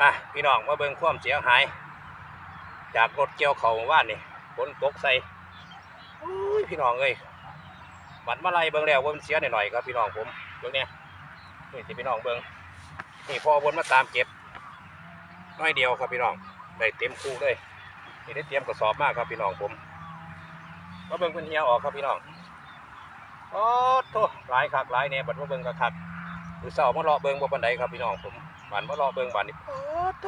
อะพี่น้องมาเบิ่งความเสียหาย จากรถเกี่ยวเขาว่านนี่ฝนตกใส่อุ้ยพี่น้องเอ้ยบัดมาไล่เบิ่งแล้วว่ามันเสียหน่อยๆครับพี่น้องผมเบิ่งเนี่ยนี่สิพี่น้องเบิ่งนี่พอวนมาตามเก็บน้อยเดียวครับพี่น้องได้เต็มคู่เลยนี่ได้เตรียมกระสอบมากครับพี่น้องผมมาเบิ่งเพิ่นเฮียออกครับพี่น้องโอ้โถหลายคักหลายแน่บัดมาเบิ่งกะคักหรือเสาร์มารอเบิ่งบ่ปานใดครับพี่น้องผม บัดมารอเบิ่งบัดนี้โอ้โถ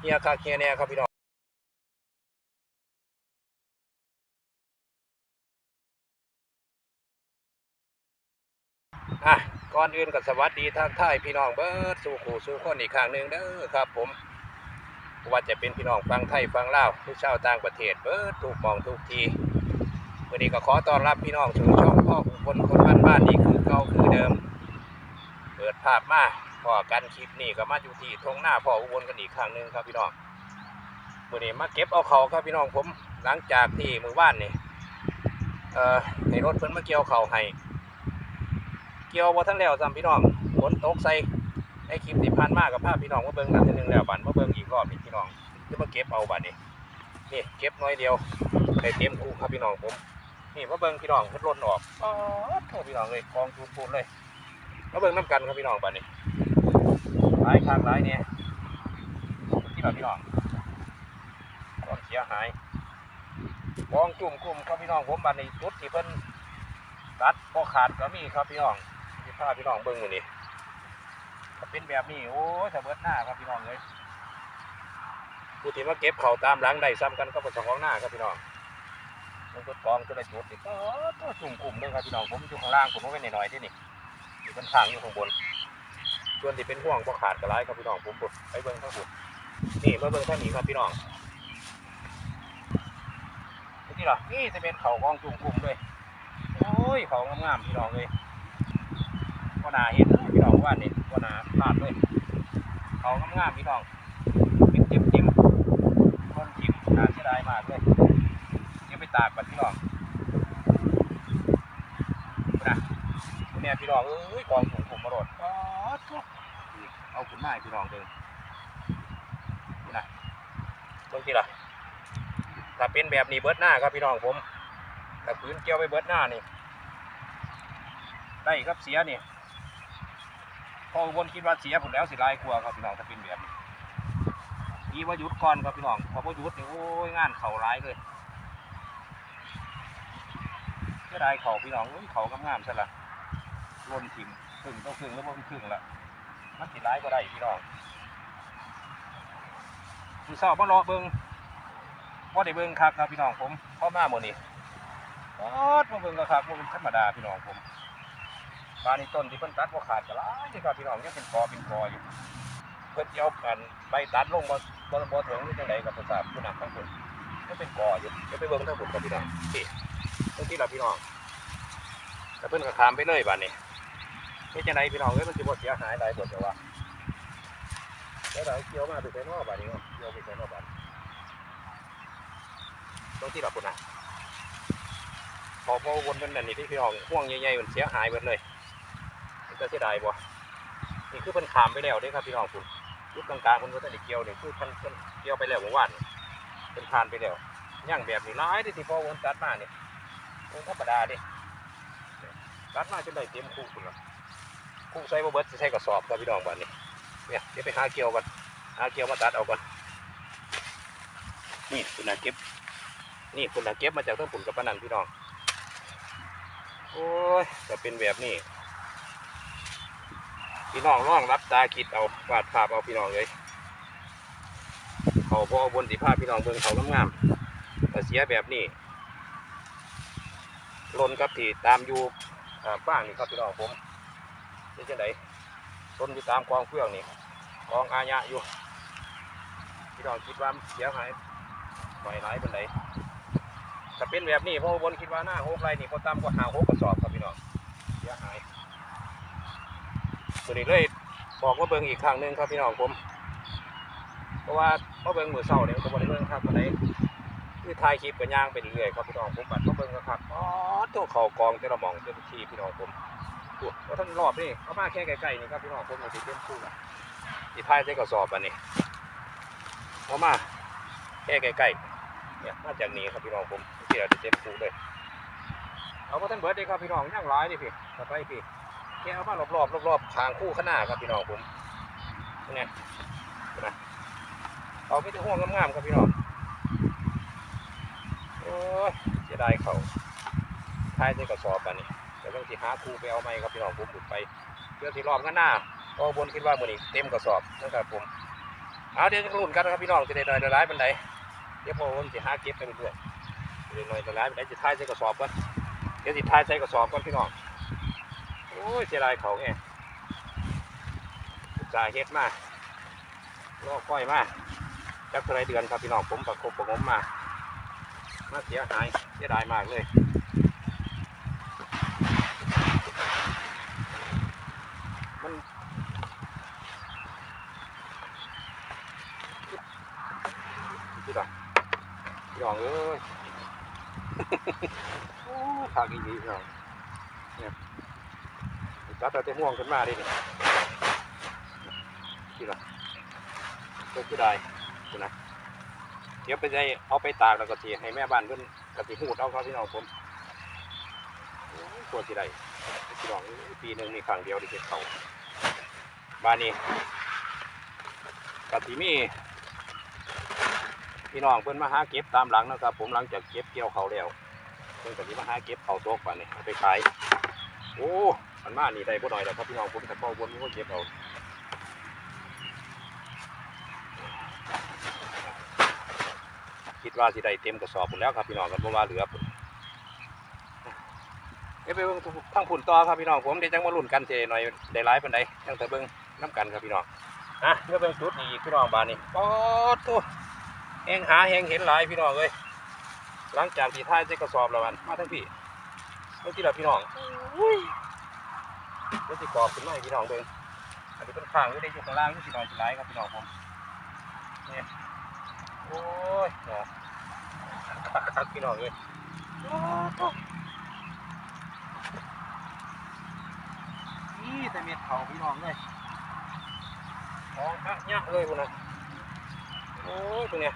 เฮียคักเฮียแน่ครับพี่น้องอะก่อนอื่นก็สวัสดีทางท่ายพี่น้องเบิร์ดสู่ขู่สู่คนอีกครั้งหนึ่งเด้อครับ ผมบ่ว่าจะเป็นพี่น้องฟังไทยฟังลาวทุกชาวต่างประเทศเบิร์ดทุกหมองทุกทีวันนี้ก็ขอต้อนรับพี่น้องสู่ช่องพ่อคนคนบ้านบ้านนี่คือเก่าคือเดิม เปิดภาพมา พอกันคลิปนี้ก็มาอยู่ที่ทงหน้าพ่ออุบลกันอีกครั้งหนึ่งครับพี่น้องวันนี้มาเก็บเอาเขาครับพี่น้องผมหลังจากที่มือบ้านนี่เอ่อในรถเพิ่นมาเกี่ยวเขาให้เกี่ยวบ่าทันแล้วซ้ำพี่น้องฝนตกใส่ไอ้คลิปที่ผ่านมากับภาพพี่น้องมาเบิ่งกันทีหนึงแล้วบัดมาเบิ่งอีกรอบนี่พี่น้องจะมาเก็บเอาบัดนี้นี่เก็บน้อยเดียวได้เต็มคู่ครับพี่น้องผมนี่มาเบิ่งพี่น้องเพิ่นล่นออกอ๋อโทษพี่น้องเลยกองทูนเลยมาเบิ่งน้ำกันครับพี่น้องบัดนี้ หลายครั้งหลายเนี่ยที่แบบพี่น้องความเสียหายกองจุ่มกลุ่มครับพี่น้องผมบันี้จุดที่เพิ่นตัดพอขาดก็มีครับพี่น้องพี่พาพี่น้องเบิ้งอยู่นี่ถ้าเป็นแบบนี้โอ้ยถ้าเบิดหน้าครับพี่น้องเลยผู้ที่มาเก็บเข่าตามหลังได้ซ้ำกันก็เป็นเจ้าของหน้าครับพี่น้องมันก็กองจะได้จุดอีกก็จุ่มกลุ่มเลยครับพี่น้องผมอยู่ข้างล่างผมก็ไว้หน่อยๆที่นี่อยู่บนข้างอยู่ข้างบน ส่วนที่เป็นห่วงพอขาดก็ร้ายครับพี่น้องผมปดไปเบิ้งทั้งหมดนี่มาเบิ้งท่างนี้ครับพี่น้องนี่เหรอนี่จะเป็นเขากองจุ่มกลุ่มเลยโอ้ยเขางามๆพี่น้องเลยว่านาเห็นพี่น้องว่าเนี่ว่านาพลาดเลยเขางามๆพี่น้องเป็นจิ้มจิ้มคนจิ้มน่าเสียดายมากเลยเดี๋ยวไปตากกันพี่น้องนะเนี่ยพี่น้องเอ้ยกองถุงผม มาโดดอ๋อทุกเอาขุนไม้พี่น้องเดินนะตรงที่ละถ้าเป็นแบบนี้เบิดหน้าครับพี่น้องผมถ้าพื้นเกี่ยวไปเบิดหน้านี่ได้ครับเสียนี่พออุบนคิดว่าเสียผมแล้วสิลายกลัวครับพี่น้องถ้าเป็นแบบนี้อีว่ายุดก่อนครับพี่น้องพอพอหยุดนี่โอ้ยงานเข่าร้ายเลยก็ได้เข่าพี่น้องเข่างามๆซะละล้นถิม ครึ่งต้องครึ่งแล้วบ่เป็นครึ่งละมันสิร้ายก็ได้พี่น้องคือเศร้ามารอเบิงว่าได้เบิงคักครับพี่น้องผมพ่อมาหมดนี่อดมาเบิ่งก็ครับว่าเป็นธรรมดาพี่น้องผมปลาในต้นที่เพิ่นตัดว่าขาดก็หลายนี่ครับพี่น้องยังเป็นกอเป็นกออยู่เพิ่นเอากันใบตัดลงบ่บ่บ่ถึงหรือจังไดกับประสาทผู้นำทั้งหมดยังเป็นกออยู่เดี๋ยวไปเบิ่งทั้งหมดกับพี่น้องนี่ตรงที่เราพี่น้องแต่เพิ่นก็ขามไปเลยบัดนี้ เฮ็ดจังไดพี่น้องเอ้ยมันสิบ่เสียหายหลายบ่เดี๋ยวว่าเดี๋ยวเราเกี่ยวมาไปใส่นอบัดนี้เนาะเกี่ยวไปใส่นอบัดตรงที่เราพุ่นน่ะพอพอวนเป็นนั่นนี่ที่พี่น้องห่วงใหญ่ๆมันเสียหายหมดเลยมันก็เสียดายบ่นี่คือเพิ่นขามไปแล้วเด้ครับพี่น้องคุณยุคกลางๆเพิ่นบ่ทันได้เกี่ยวนี่คือเพิ่นเพิ่นเกี่ยวไปแล้วเมื่อวานเพิ่นผ่านไปแล้วย่างแบบนี้หลายเด้ที่พอวนตัดมาเนี่มันธรรมดาเด้ตัดมาจนได้เต็มคู่คุณละ คู่ใส่บ่เบิดสิใส่กระสอบครับพี่น้องบัดนี้เนี่ยเดี๋ยวไปหาเกี่ยวกันหาเกี่ยวมาตัดเอาก่อนนี่คุณน่ะเก็บ นี่คุณน่ะเก็บมาจากต้นผุนกับปนันพี่น้องโอ้ยจะเป็นแบบนี้พี่น้องร่องรับตาคิดเอาวาดภาพเอาพี่น้องเลยเขาพอบนสีภาพพี่น้องเบิ่งเขางามๆแต่เสียแบบนี้ลนกับที่ตามอยู่อ่าบ้างนี่ครับพี่น้องผม นี่จะไหนต้นอยู่ตามกองเฟื่องนี่กองอาญะอยู่พี่น้องคิดว่าเสียหายไหวหลายเป็นไหนถ้าเป็นแบบนี้พ่อบนคิดว่าหน้าหกไรนี่พอต่ำกว่าหาหกกระสอบครับพี่น้องเสียหายตัวนี้เลยบอกว่าเบิ่งอีกครั้งหนึ่งครับพี่น้องผม เพราะว่าพอเบิ่งมือเศร้าเนี่ยก็บ่ได้เบิ่งครับวันไหนคือถ่ายคลิปกันย่างไปเรื่อยครับพี่น้องผมบัดพอเบิ่งก็ครับอ๋อตัวเข่ากองแต่ละหมองเต็มที่พี่น้องผม ตัวว่าท่านรอบนี่เขามาแค่ไกลๆนี่ครับพี่น้องผมอยู่ที่เต็มคู่ละสิทายใส่กระสอบอันนี้เอามาแค่ใกลๆเนี่ยมาจากนี้ครับพี่น้องผมที่เราจะเจ็บคูเลยเอามาท่านเบิร์ดเลยครับพี่น้องย่างร้ายดิพี่ต่อไปพี่แกเอามารอบๆรอบๆทางคู่ข้างหน้าครับพี่น้องผมเนี่ยนะเอาไม่ได้ห่วงงามๆครับพี่น้องโอ้ยเสียดายเขาทายใส่กระสอบอันนี้ เดี๋ยวต้องสิหาครูไปเอาไหมครับพี่น้องผมหลุดไปเพื่อที่รอบข้างหน้าเพราะบนคิดว่ามือนี้เต็มกระสอบนะครับผมเอาเดี๋ยวจะลุ้นกันนะครับพี่น้องจะได้หน่อยละลายเป็นไดเดี๋ยวพอผมจะหาเก็บไปเรื่อยๆจะได้หน่อยละลายเป็นไดจะทายใส่กระสอบก่อนเดี๋ยวสิทายใส่กระสอบก่อนพี่น้องโอ้ยเสียดายเขาไงจ่าห์เฮ็ดมาลอกก้อยมาจักเท่าไรเดือนครับพี่น้องผมประคบประงมมามาเสียหายเสียดายมากเลย พี่น้องพี่น้องเอ้ยทางอีกทีพี่น้องเนี่ยตัดแต่แต่ห่วงขึ้นมาดิเนี่ยที่ละก็คือได้ดูนะเดี๋ยวไปใจเอาไปตากแล้วก็ทีให้แม่บ้านเพิ่อนกะติหูดเอาครับพี่น้องผมตัวสิได้พี่น้องปีหนึ่งมีครั้งเดียวที่เก็บเขาบ้านนี้กะติมี พี่น้องเพิ่นมาหาเก็บตามหลังนะครับ ผมหลังจากเก็บเกี่ยวเขาแล้วเพิ่นก็สิมาหาเก็บเขาโต๊ะป่านนี่เอาไปขายโอ้มันมานี่ได้บ่น้อยแล้วครับพี่น้องผมแต่พอบนมีคนเก็บเอาคิดว่าสิได้เต็มกระสอบหมดแล้วครับพี่น้องกันบ่ว่าเหลือเดี๋ยไปเบิ่งทางผุ่นต่อครับพี่น้องผมเดี๋ยวจังมาลุ้นกันเจหน่อยได้หลายปานใดจังแต่เบิ่งน้กันครับพี่น้องอะเดี๋ยวเบิ่งจุดนี้พี่น้องบานนี้ปอดโต แหงหาแหงเห็นหลายพี่น้องเอ้ยหลังจากที่ท้ายใส่กระสอบแล้วมันมาทั้งพี่เมื่อกี้เราพี่น้องอุ้ยเมื่อกี้กรอบขึ้นมาให้พี่น้องเบิ่งอันนี้เป็นข้างอยู่ในอยู่ข้างล่างที่สิน้อยสิหลายครับพี่น้องผมเนี่ยโอ้ยเนาะคักๆพี่น้องเลยโอ้โหนี่แต่เม็ดเขาพี่น้องเลยออกอะยะเลยคุณนะโอ้ยตรงเนี้ย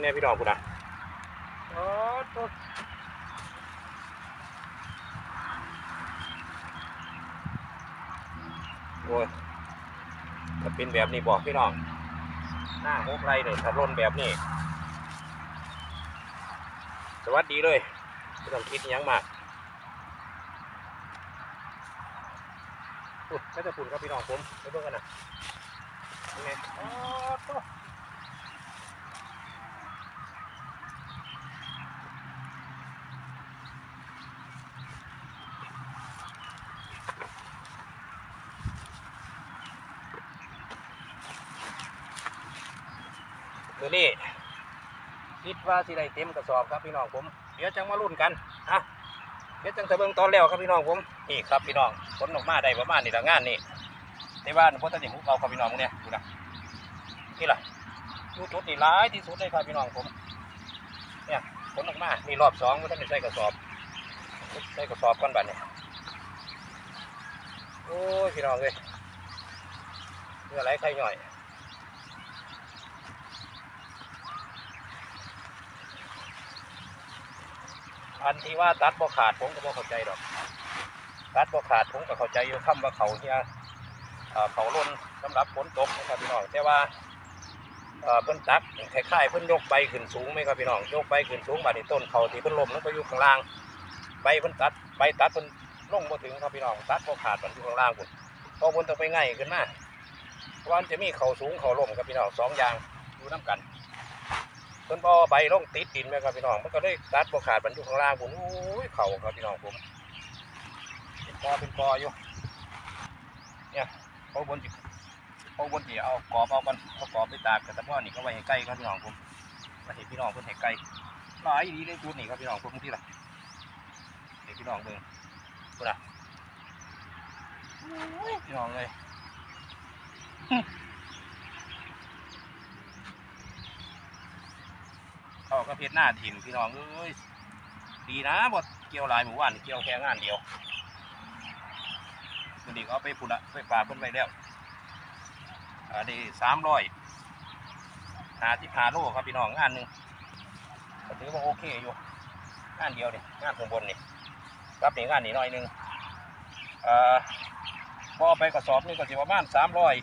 เนี่ยพี่น้องคุณนะโอ้ตัวโอ้ยจะเป็นแบบนี้บอกพี่น้อง หน้าหกไรเลยถ้าร่นแบบนี้ สวัสดีเลยไม่ต้องคิดอิหยังมากปุ่นก็จะปุ่นครับพี่น้องผมไปเบิ่งกันนะยังไงโอ้ ตัวนี้คิดว่าสิได้เต็มกระสอบครับพี่น้องผม เดี๋ยวจังมาลุ้นกันอะเดี๋ยวจังจะเบิ่งตอนแล้วครับพี่น้องผมนี่ครับพี่น้องผลออกมาได้ประมาณนี้ละงานนี่ในบ้านพ่อตาหนิหุกเอาครับพี่น้องเนี่ยดูนะนี่ล่ะดูจุดนี่ร้ายที่สุดเลยครับพี่น้องผม เนี่ยผลออกมานี่รอบสองมันต้องใส่กระสอบใส่กระสอบก้อนบัดเนี่ยโอ้พี่น้องเลยเนื้อไหลไข่หน่อย อันที่ว่าตัดบ่ขาดผมก็บ่เข้าใจดอก ตัดบ่ขาดผมก็เข้าใจอยู่คำว่าเขาเฮียเอ่อเขาล้นสำหรับฝนตกนะครับพี่น้องแต่ว่าเพิ่นตักคล้ายๆเพิ่นยกใบขึ้นสูงไหมครับพี่น้องยกใบขึ้นสูงบาดนี้ต้นเขาที่เพิ่นล้มลงไปอยู่ข้างล่างใบเพิ่นตัดใบตัดเพิ่นลงบ่ถึงครับพี่น้องตัดบ่ขาดมันอยู่ข้างล่างพุ่นพอเพิ่นต้องไปง่ายขึ้นมาเพราะมันจะมีเขาสูงเขาล้มครับพี่น้องสองอย่างอยู่น้กัน เพิ่นพอใบลงติดดินไหมครับพี่น้องมันก็เลยตัดบ่ขาดมันอยู่ข้างล่างผมโอ้ยเข่าครับพี่น้องผมเป็นกอเป็นกออยู่เนี่ยเขาบนจิเขาบนจิเอากอบเอากันเอากอบไปตากกระตะพ่อนี่ก็ไว้ให้ใกล้ครับพี่น้องผมมาเห็นพี่น้องเพิ่นให้ใกล้หลายดีเลยจุดนี่ครับพี่น้องผมที่ละเดี๋ยวพี่น้องเบิ่งพุ่นน่ะพี่น้องเลย เอาก็เพชรหน้าถิ่มพี่น้องเอ้ยดีนะบดเกี่ยวกี่ยวหลายหมู่บ้านเกี่ยวแค่งานเดียววันนี้ก็เอาไปพุ่นละไปฝากเพิ่นไว้แล้วอันนี้สามร้อยหาที่พาโลครับพี่น้องงานหนึ่งก็ถือว่าโอเคอยู่งานเดียวเนี่ยงานข้างบนนี่รับนี่งานนี่หน่อยหนึงเอ่อพอไปกระสอบนึงก็สิประมาณสามร้อย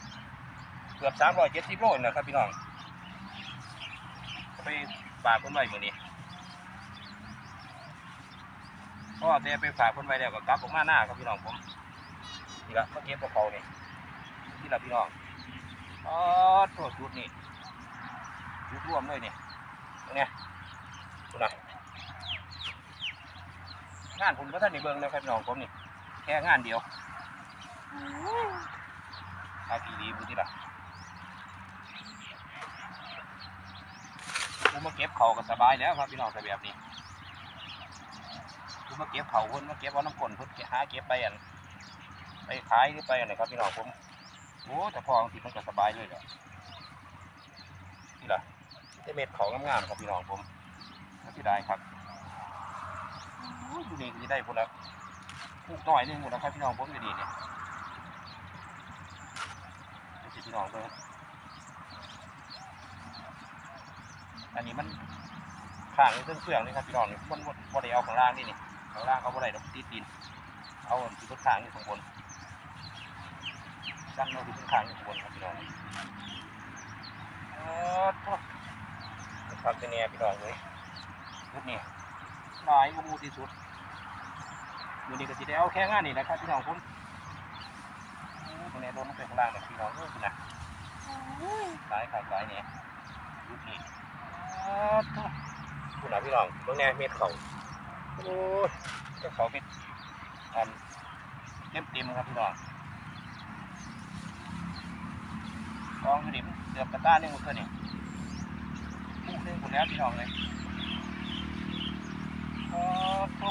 เกือบสามร้อยเจ็ดสิบโลนี่นะครับพี่น้องไป ฝากเพิ่นไว้มื้อนี้ก็แต่ไปฝากคนไว้แล้วก็กลับออกมาหน้าครับพี่น้องผมนี่ละมาเก็บกับเขานี่ที่ละพี่น้องอ๋อโทษจุดนี่จุดร่วมเลยนี่ตรงเนี้ยดูนะงานผมก็ท่านในเบิ้งเลยครับพี่น้องผมนี่แค่งานเดียวทากี่ดีบุที่ละ ผมมาเก็บเขาก็สบายแล้วครับพี่น้องแต่แบบนี้คือมาเก็บเขาเพิ่นมาเก็บเอาน้ำกลนเพิ่นหาเก็บไปอันไปขายหรือไปอันไหนครับพี่น้องผมโอ้แต่พอบงทีมันก็สบายเลยแหละนี่ล่ะได้เม็ดเขางามๆครับพี่น้องผมก็สิได้ครับโอ้ยอยู่นี่ก็สิได้พุ่นละพูกหน่อยนึงหมดแล้วครับพี่น้องผมอยู่นี่เนี่ยพี่น้องเบิ่ง อันนี้มันข้างนี่เครื่องเครื่องนี่ครับพี่น้องนี่บนบนบนได้เอาข้างล่างนี่นี่ข้างล่างเอาบนได้ดอกติดดิน เอาอันที่บนข้างนี่ข้างบนตั้งเอาที่บนข้างนี่ข้างบนครับพี่น้องเออโถ่พักกันเนี่ยพี่น้องเลยชุดนี้หลายกว่าหมูที่สุดอยู่นี่ก็สิได้เอาแค่งานนี่นะครับพี่น้องผมโอ้ตรงนี้โดนลงไปข้างล่างเนี่ยพี่น้องเออคุณนะหลายขาดหลายเนี่ยชุดนี้เออโถ่ คุณนะพี่น้องเบิ่งแหน่เม็ดเขาโอ้ยเจ้าเขาเม็ดอันเต็มเต็มครับพี่น้องกองดิมเดือบกระต้าหนึ่งหมดเลยนี่ลูกหนึ่งหมดแล้วพี่น้องเลยโอ้โห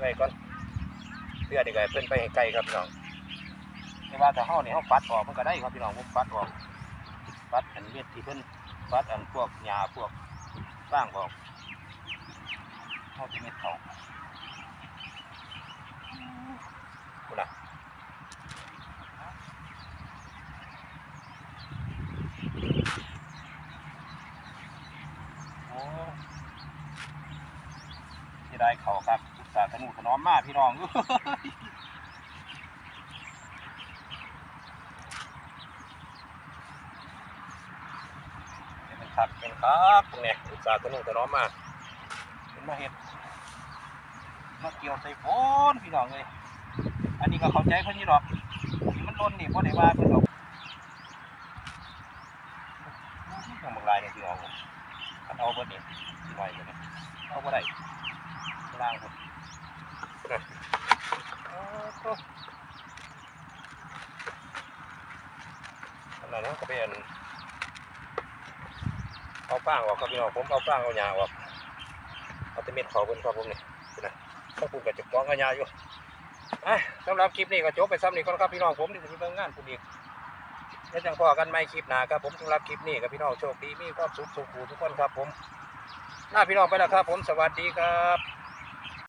ไงก่อนเพื่อเด็กไงเพิ่อนไปไกลครับพี่น้องไม่ว่าแต่เฮาเนี่ยเฮาปัดออกมันก็ได้ครับพี่น้องผมปัดออก ปัดอันเม็ดที่เพิ่นปัดอันพวกหญ้าพวกสร้างออกเข้าที่เม็ดเขาคุณน่ะโอ้ที่ได้เขาครับศึกษาธนุถนอมมากพี่น้อง เป็นคักเป็นคักพวกเนี่ยอุตสาห์ตะนุ่งตะน้อมมาเป็นมาเห็ดมาเกี่ยวใส่โฟนพี่น้องเลย อันนี้ก็เข้าใจเพิ่นอยู่ดอกที่มันล้นนี่เพราะได้ว่าเพิ่อนดอกยังบางรายเนี่ยพี่น้องคันเอาเบิดนี่ไหวอยู่เลยเอาบ่ได้ล่างพุ่นนะเอาโถ่อันนั้นนะก็เป็น เอาฟางออกครับพี่น้องผมเอาฟางเอาหญ้าออกเอาตะเม็ดเขาเพิ่นครับผมนี่นะถ้าพูดกับจะกองกันยาอยู่อะสำหรับคลิปนี้ก็จบไปซ้ำนี่ก่อนครับพี่น้องผมที่ผมเบิ่งงานผู้อีกแล้วจังพอกันไม่คลิปหนาครับผมสำหรับคลิปนี้กับพี่น้องโชคดีมีความสุขสุขูทุกคนครับผมน้าพี่น้องไปแล้วครับผมสวัสดีครับ